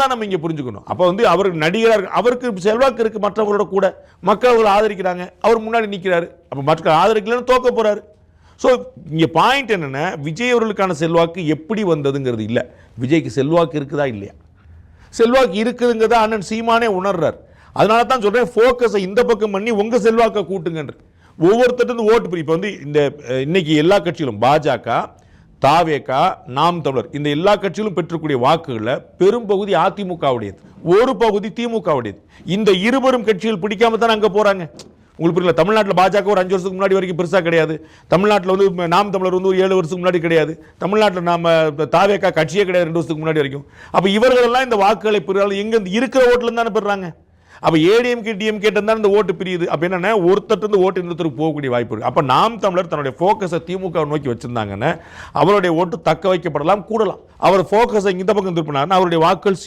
தான் நம்ம இங்கே புரிஞ்சுக்கணும். அப்போ வந்து அவர் நடிகராக அவருக்கு செல்வாக்கு இருக்குது மற்றவங்களோட கூட. மக்கள் அவரை ஆதரிக்கிறாங்க. அவர் முன்னாடி நிற்கிறாரு அப்போ மக்கள் ஆதரிக்கலன்னு தோக்க போகிறாரு ஸோ இங்கே பாயிண்ட் என்னென்னா விஜய் அவர்களுக்கான செல்வாக்கு எப்படி வந்ததுங்கிறது இல்லை. விஜய்க்கு செல்வாக்கு இருக்குதா இல்லையா? செல்வாக்கு இருக்குதுங்கிறத அண்ணன் சீமானே உணர்றார். அதனால தான் சொல்கிறேன் ஃபோக்கஸை இந்த பக்கம் பண்ணி உங்கள் செல்வாக்கை கூட்டுங்கன்ற ஒவ்வொருத்தருந்து ஓட்டு இப்போ வந்து இந்த இன்னைக்கு எல்லா கட்சிகளும் பாஜக தாவேகா நாம் தமிழர். இந்த எல்லா கட்சிகளும் பெற்றக்கூடிய வாக்குகளில் பெரும்பகுதி அதிமுகவுடையது. ஒரு பகுதி திமுகவுடையது. இந்த இருவரும் கட்சிகள் பிடிக்காம தான் அங்கே போகிறாங்க உங்களுக்கு புரியல தமிழ்நாட்டில் பாஜக ஒரு அஞ்சு வருஷத்துக்கு முன்னாடி வரைக்கும் பெருசாக கிடையாது. தமிழ்நாட்டில் வந்து நாம் தமிழர் வந்து ஒரு ஏழு வருஷத்துக்கு முன்னாடி கிடையாது. தமிழ்நாட்டில் நாம் தாவேக்கா கட்சியே கிடையாது ரெண்டு வருஷத்துக்கு முன்னாடி வரைக்கும். அப்போ இவர்களெல்லாம் இந்த வாக்குகளை பெறுறாங்க. எங்கே இருக்கிற ஓட்டில் தானே பெறுறாங்க? அப்போ ஏடிஎம்கே டிஎம்கே தான் இந்த ஓட்டு பிரியுது. அப்போ என்னென்ன ஒருத்தர் இருந்து ஓட்டு இன்னொருத்தருக்கு போகக்கூடிய வாய்ப்பு இருக்கு. அப்போ நாம் தமிழர் தன்னுடைய ஃபோக்கஸை திமுக நோக்கி வச்சிருந்தாங்கன்னா அவருடைய ஓட்டு தக்க வைக்கப்படலாம் கூடலாம். அவர் ஃபோக்கஸை இந்த பக்கம் திருப்பினாருன்னா அவருடைய வாக்கள்